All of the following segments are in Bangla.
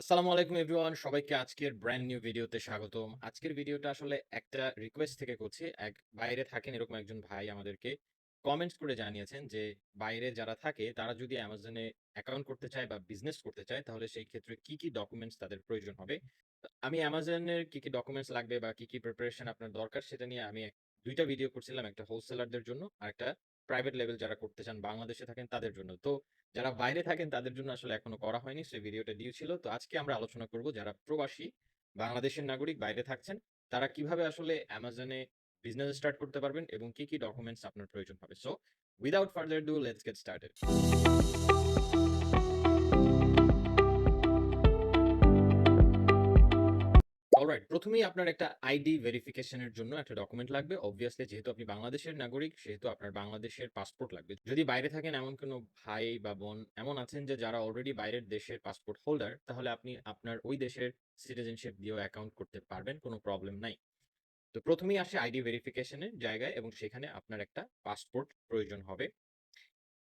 আসসালামু আলাইকুম এভরিওয়ান। সবাইকে আজকের ব্র্যান্ড নিউ ভিডিওতে স্বাগতম। আজকের ভিডিওটা আসলে একটা রিকোয়েস্ট থেকে করছি। এক বাইরে থাকেন এরকম একজন ভাই আমাদেরকে কমেন্টস করে জানিয়েছেন যে, বাইরে যারা থাকে, তারা যদি অ্যামাজনে অ্যাকাউন্ট করতে চায় বা বিজনেস করতে চায়, তাহলে সেই ক্ষেত্রে কি কি ডকুমেন্টস তাদের প্রয়োজন হবে? আমি অ্যামাজনের কি কি ডকুমেন্টস লাগবে বা কি কি প্রিপারেশন আপনার দরকার, সেটা নিয়ে আমি দুইটা ভিডিও করছিলাম, একটা হোলসেলারদের জন্য আর একটা প্রাইভেট লেভেল যারা করতে চান বাংলাদেশে থাকেন তাদের জন্য। তো যারা বাইরে থাকেন তাদের জন্য আসলে এখনও করা হয়নি, সেই ভিডিওটা ডিউ ছিল তো আজকে আমরা আলোচনা করব যারা প্রবাসী, বাংলাদেশের নাগরিক বাইরে থাকছেন, তারা কীভাবে আসলে অ্যামাজনে বিজনেস স্টার্ট করতে পারবেন এবং কি কি ডকুমেন্টস আপনার প্রয়োজন হবে। So without further ado let's get started alright প্রথমেই আপনার একটা আইডি ভেরিফিকেশনের জন্য একটা ডকুমেন্ট লাগবে। অবভিয়াসলি যেহেতু আপনি বাংলাদেশের নাগরিক, সেহেতু আপনার বাংলাদেশের পাসপোর্ট লাগবে। যদি বাইরে থাকেন এমন কোনো ভাই বা বোন এমন আছেন যে যারা অলরেডি বাইরের দেশের পাসপোর্ট হোল্ডার তাহলে আপনি আপনার ওই দেশের সিটিজেনশিপ দিয়েও অ্যাকাউন্ট করতে পারবেন, কোনো প্রবলেম নাই। তো প্রথমেই আসে আইডি ভেরিফিকেশনের জায়গায় এবং সেখানে আপনার একটা পাসপোর্ট প্রয়োজন হবে।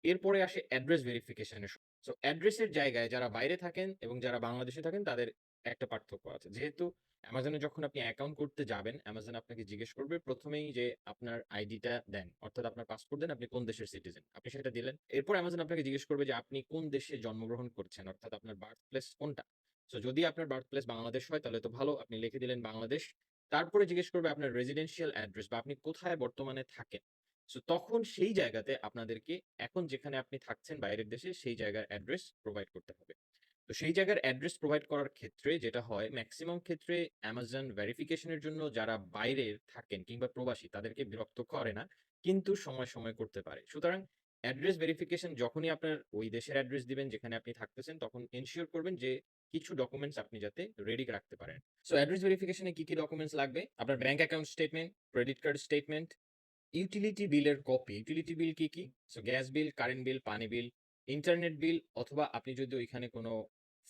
এরপরে আসে অ্যাড্রেস ভেরিফিকেশনের সো অ্যাড্রেসের জায়গায় যারা বাইরে থাকেন এবং যারা বাংলাদেশে থাকেন, তাদের একটা পার্থক্য আছে। যেহেতু অ্যামাজনে যখন আপনি অ্যাকাউন্ট করতে যাবেন অ্যামাজন আপনাকে জিজ্ঞেস করবে, প্রথমেই যে আপনার আইডিটা দেন, অর্থাৎ আপনার পাসপোর্ট দেন, আপনি কোন দেশের সিটিজেন আপনি সেটা দিলেন। এরপর অ্যামাজন আপনাকে জিজ্ঞেস করবে যে, আপনি কোন দেশে জন্মগ্রহণ করছেন? অর্থাৎ আপনার বার্থ প্লেস কোনটা? সো যদি আপনার বার্থ প্লেস বাংলাদেশ হয়, তাহলে তো ভালো, আপনি লিখে দিলেন বাংলাদেশ। তারপরে জিজ্ঞেস করবে আপনার রেজিডেন্সিয়াল অ্যাড্রেস বা আপনি কোথায় বর্তমানে থাকেন? সো তখন সেই জায়গাতে আপনাদেরকে এখন যেখানে আপনি থাকছেন, বাইরের দেশে, সেই জায়গার অ্যাড্রেস প্রোভাইড করতে হবে। তো সেই জায়গার অ্যাড্রেস প্রোভাইড করার ক্ষেত্রে যেটা হয় ম্যাক্সিমাম ক্ষেত্রে অ্যামাজন ভেরিফিকেশনের জন্য যারা বাইরে থাকেন কিংবা প্রবাসী তাদেরকে বিরক্ত করে না, কিন্তু সময় সময় করতে পারে। সুতরাং অ্যাড্রেস ভেরিফিকেশন যখনই আপনার ওই দেশের অ্যাড্রেস দিবেন যেখানে আপনি থাকতেছেন, তখন এনশিওর করবেন যে কিছু ডকুমেন্টস আপনি যাতে রেডি রাখতে পারেন। সো অ্যাড্রেস ভেরিফিকেশনে কি কি ডকুমেন্টস লাগবে? আপনার bank account statement credit card statement utility বিলের কপি ইউটিলিটি বিল কি কি? So gas bill current bill পানি বিল ইন্টারনেট বিল অথবা আপনি যদি ওইখানে কোনো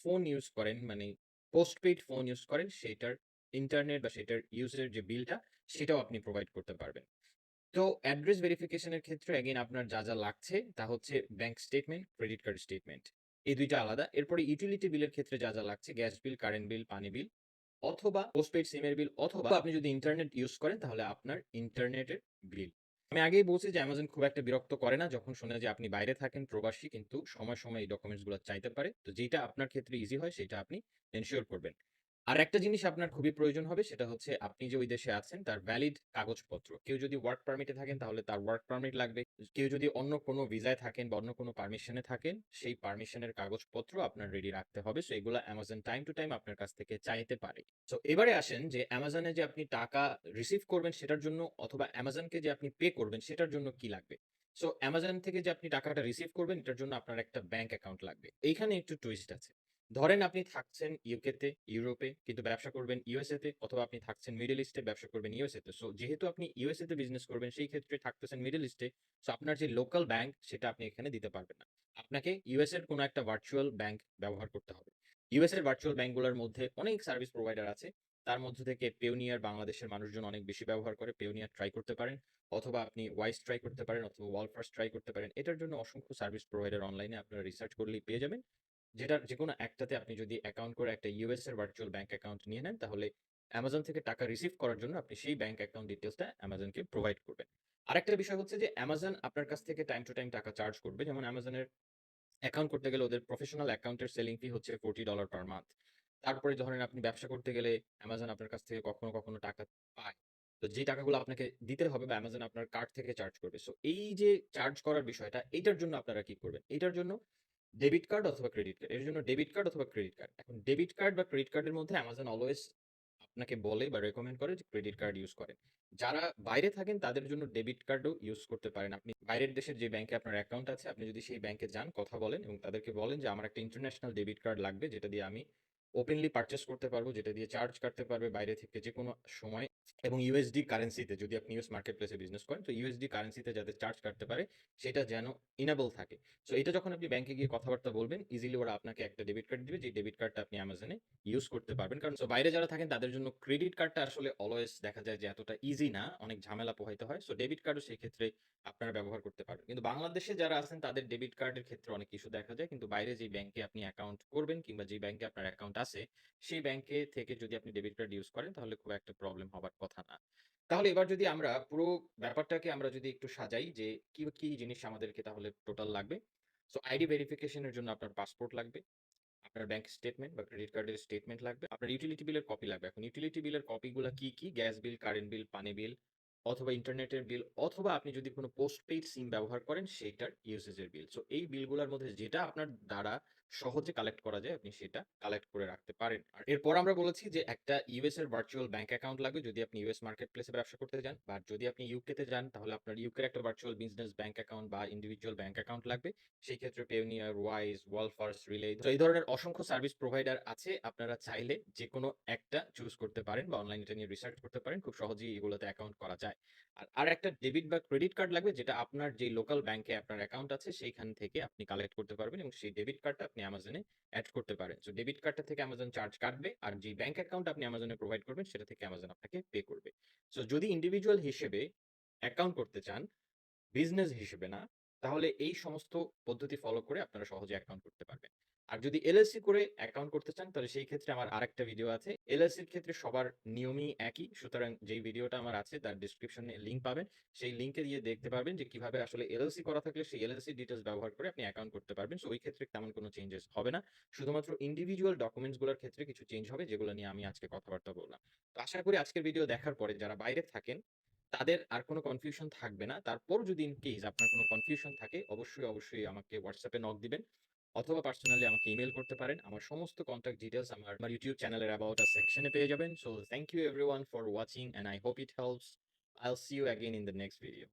ফোন ইউজ করেন মানে পোস্টপেইড ফোন ইউজ করেন, সেটার ইন্টারনেট বা সেটার ইউজের যে বিলটা সেটাও আপনি প্রোভাইড করতে পারবেন। তো অ্যাড্রেস ভেরিফিকেশনের ক্ষেত্রে অ্যাগেন আপনার যা যা লাগছে, তা হচ্ছে bank statement credit card statement এই দুইটা আলাদা। এরপরে ইউটিলিটি বিলের ক্ষেত্রে যা যা লাগছে গ্যাস বিল কারেন্ট বিল পানি বিল অথবা পোস্টপেইড সিমের বিল অথবা আপনি যদি ইন্টারনেট ইউজ করেন, তাহলে আপনার ইন্টারনেটের বিল আমি আগেই বলছি যে অ্যামাজন খুব একটা বিরক্ত করে না। যখন শোনে যে আপনি বাইরে থাকেন প্রবাসী কিন্তু সময় সময় এই ডকুমেন্টসগুলো চাইতে পারে। তো যেটা আপনার ক্ষেত্রে ইজি হয়, সেটা আপনি এনশিওর করবেন। আর একটা জিনিস আপনার খুবই প্রয়োজন হবে, সেটা হচ্ছে আপনি যে ওই দেশে আছেন, তার ভ্যালিড কাগজপত্র। কেউ যদি ওয়ার্ক পারমিটে থাকেন, তাহলে তার ওয়ার্ক পারমিট লাগবে। কেউ যদি অন্য কোনো ভিসায় থাকেন বা অন্য কোনো পারমিশনে থাকেন, সেই পারমিশনের কাগজপত্র আপনার রেডি রাখতে হবে। সো এগুলো অ্যামাজন টাইম টু টাইম আপনার কাছ থেকে চাইতে পারে। সো এবারে আসেন যে অ্যামাজনে যে আপনি টাকা রিসিভ করবেন, সেটার জন্য অথবা অ্যামাজনকে যে আপনি পে করবেন, সেটার জন্য কি লাগবে? সো অ্যামাজন থেকে যে আপনি টাকাটা রিসিভ করবেন, এটার জন্য আপনার একটা ব্যাংক অ্যাকাউন্ট লাগবে। এইখানে একটু টুইস্ট আছে। ধরেন আপনি থাকছেন ইউকেতে ইউরোপে কিন্তু ব্যবসা করবেন ইউএসএ তে অথবা আপনি থাকছেন মিডল ইস্টে ব্যবসা করবেন ইউএসএ তে সো যেহেতু আপনি ইউএসএ তে বিজনেস করবেন, সেই ক্ষেত্রে থাকতেছেন মিডল ইস্টে সো আপনার যে লোকাল ব্যাংক সেটা আপনি এখানে দিতে পারবেন না। আপনাকে ইউএস এর কোনো একটা ভার্চুয়াল ব্যাংক ব্যবহার করতে হবে। ইউএস এর ভার্চুয়াল ব্যাংকগুলোর মধ্যে অনেক সার্ভিস প্রোভাইডার আছে। তার মধ্যে থেকে পেওনিয়ার বাংলাদেশের মানুষজন অনেক বেশি ব্যবহার করে। পেওনিয়ার ট্রাই করতে পারেন, অথবা আপনি ওয়াইস ট্রাই করতে পারেন, অথবা ওয়াল ফার্স্ট ট্রাই করতে পারেন। এটার জন্য অসংখ্য সার্ভিস প্রোভাইডার অনলাইনে আপনারা রিসার্চ করলেই পেয়ে যাবেন। যেটার যে কোনো একটাতে আপনি যদি অ্যাকাউন্ট করে একটা ইউএস এর ভার্চুয়াল ব্যাংক অ্যাকাউন্ট নিয়ে নেন, তাহলে অ্যামাজন থেকে টাকা রিসিভ করার জন্য আপনি সেই ব্যাংক অ্যাকাউন্ট ডিটেলসটা অ্যামাজনকে প্রোভাইড করবেন। আরেকটা বিষয় হচ্ছে যে অ্যামাজন আপনার কাছ থেকে টাইম টু টাইম টাকা চার্জ করবে। যেমন অ্যামাজনের অ্যাকাউন্ট করতে গেলে ওদের প্রফেশনাল অ্যাকাউন্টের সেলিং ফি হচ্ছে ফোর্টি ডলার পার মান্থ তারপরে ধরেন আপনি ব্যবসা করতে গেলে অ্যামাজন আপনার কাছ থেকে কখনো কখনো টাকা পায়। তো যে টাকাগুলো আপনাকে দিতে হবে বা অ্যামাজন আপনার কার্ড থেকে চার্জ করবে। সো এই যে চার্জ করার বিষয়টা এটার জন্য আপনারা কি করবেন? এটার জন্য ডেবিট কার্ড অথবা ক্রেডিট কার্ড এর জন্য ডেবিট কার্ড অথবা ক্রেডিট কার্ড এখন ডেবিট কার্ড বা ক্রেডিট কার্ডের মধ্যে অ্যামাজন অলওয়েজ আপনাকে বলে বা রেকমেন্ড করে যে ক্রেডিট কার্ড ইউজ করেন। যারা বাইরে থাকেন, তাদের জন্য ডেবিট কার্ডও ইউজ করতে পারেন। আপনি বাইরের দেশের যে ব্যাংকে আপনার অ্যাকাউন্ট আছে, আপনি যদি সেই ব্যাংকে যান, কথা বলেন এবং তাদেরকে বলেন যে, আমার একটা ইন্টারন্যাশনাল ডেবিট কার্ড লাগবে, যেটা দিয়ে আমি ওপেনলি পারচেস করতে পারব, যেটা দিয়ে চার্জ কাটতে পারবে বাইরে থেকে যে কোনো সময়। এবং ইউএসডি কারেন্সিতে যদি আপনি ইউএস মার্কেট প্লেসে বিজনেস করেন, তো ইউএসডি কারেন্সিতে যাতে চার্জ কাটতে পারে, সেটা যেন ইনেবল থাকে। সো এটা যখন আপনি ব্যাংকে গিয়ে কথাবার্তা বলবেন ইজিলি ওরা আপনাকে একটা ডেবিট কার্ড দিবে যে ডেবিট কার্ডটা আপনি অ্যামাজনে ইউজ করতে পারবেন। কারণ সো বাইরে যারা থাকেন, তাদের জন্য ক্রেডিট কার্ডটা আসলে অলওয়েজ দেখা যায় যে এতটা ইজি না, অনেক ঝামেলা পোহাইতে হয়। সো ডেবিট কার্ডও সেই ক্ষেত্রে আপনারা ব্যবহার করতে পারবেন। কিন্তু বাংলাদেশে যারা আছেন, তাদের ডেবিট কার্ডের ক্ষেত্রে অনেক ইস্যু দেখা যায়। কিন্তু বাইরে যে ব্যাংকে আপনি অ্যাকাউন্ট করবেন, কিংবা যে ব্যাংকে আপনার অ্যাকাউন্ট আছে, সেই ব্যাংকে থেকে যদি আপনি ডেবিট কার্ড ইউজ করেন, তাহলে খুব একটা প্রবলেম হবার কথা না। তাহলে এবার যদি আমরা পুরো ব্যাপারটাকে আমরা যদি একটু সাজাই যে কি কি জিনিস আমাদেরকে তাহলে টোটাল লাগবে। সো আইডি ভেরিফিকেশনের জন্য আপনার পাসপোর্ট লাগবে আপনার ব্যাংক স্টেটমেন্ট বা ক্রেডিট কার্ডের স্টেটমেন্ট লাগবে আপনার ইউটিলিটি বিলের কপি লাগবে। এখন ইউটিলিটি বিলের কপিগুলো কি কি? গ্যাস বিল কারেন্ট বিল পানি বিল অথবা ইন্টারনেটের বিল, অথবা আপনি যদি কোনো পোস্টপেইড সিম ব্যবহার করেন, সেইটার ইউসেজের বিল। সো এই বিলগুলোর মধ্যে যেটা আপনার দ্বারা সহজে কালেক্ট করা যায়, আপনি সেটা কালেক্ট করে রাখতে পারেন। আর এরপর আমরা বলেছি যে একটা ইউএস এর ভার্চুয়াল ব্যাংক অ্যাকাউন্ট লাগবে, যদি আপনি ইউএস মার্কেট প্লেসে ব্যবসা করতে যান, বা যদি আপনি ইউকে তে যান, তাহলে আপনার ইউকের একটা ভার্চুয়াল বিজনেস ব্যাংক অ্যাকাউন্ট বা ইন্ডিভিজুয়াল ব্যাংক অ্যাকাউন্ট লাগবে। সেই ক্ষেত্রে পেওনিয়ার ওয়াইজ ওয়ালফার্স রিলে তো এই ধরনের অসংখ্য সার্ভিস প্রোভাইডার আছে। আপনারা চাইলে যে কোনো একটা চুজ করতে পারেন বা অনলাইন এটা নিয়ে রিসার্চ করতে পারেন। খুব সহজেই এগুলোতে অ্যাকাউন্ট করা যায়। আর আর একটা ডেবিট বা ক্রেডিট কার্ড লাগবে যেটা আপনার যে লোকাল ব্যাংকে আপনার অ্যাকাউন্ট আছে সেইখান থেকে আপনি কালেক্ট করতে পারবেন এবং সেই ডেবিট কার্ডটা আপনি অ্যামাজনে অ্যাড করতে পারেন। সো ডেবিট কার্ডটা থেকে অ্যামাজন চার্জ কাটবে আর যে ব্যাংক অ্যাকাউন্ট আপনি অ্যামাজনে প্রোভাইড করবেন সেটা থেকে অ্যামাজন আপনাকে পে করবে। সো যদি ইন্ডিভিজুয়াল হিসেবে অ্যাকাউন্ট করতে চান বিজনেস হিসেবে না, তাহলে এই সমস্ত পদ্ধতি ফলো করে আপনারা সহজে অ্যাকাউন্ট করতে পারবেন। আর যদি এলএলসি করে অ্যাকাউন্ট করতে চান, তাহলে সেই ক্ষেত্রে আমার আরেকটা ভিডিও আছে। এলএলসির ক্ষেত্রে সবার নিয়মই একই, সুতরাং যেই ভিডিওটা আমার আছে, তার ডিসক্রিপশনে লিঙ্ক পাবেন। সেই লিঙ্কে দিয়ে দেখতে পারবেন যে কীভাবে আসলে এলএলসি করা থাকলে সেই এলএলসি ডিটেলস ব্যবহার করে আপনি অ্যাকাউন্ট করতে পারবেন। সো ওই ক্ষেত্রে তেমন কোনো চেঞ্জেস হবে না। শুধুমাত্র ইন্ডিভিজুয়াল ডকুমেন্টসগুলোর ক্ষেত্রে কিছু চেঞ্জ হবে, যেগুলো নিয়ে আমি আজকে কথাবার্তা বললাম। তো আশা করি আজকের ভিডিও দেখার পরে যারা বাইরে থাকেন, তাদের আর কোনো কনফিউশন থাকবে না। তারপর যদি ইন কেস আপনার কোনো কনফিউশন থাকে, অবশ্যই অবশ্যই আমাকে হোয়াটসঅ্যাপে নক দিবেন। অথবা পার্সোনালি আমাকে ইমেল করতে পারেন। আমার সমস্ত কন্ট্যাক্ট ডিটেলস আমার আমার ইউটিউব চ্যানেলের অ্যাবাউট আস সেকশনে পেয়ে যাবেন। So thank you everyone for watching and I hope it helps I'll see you again in the next video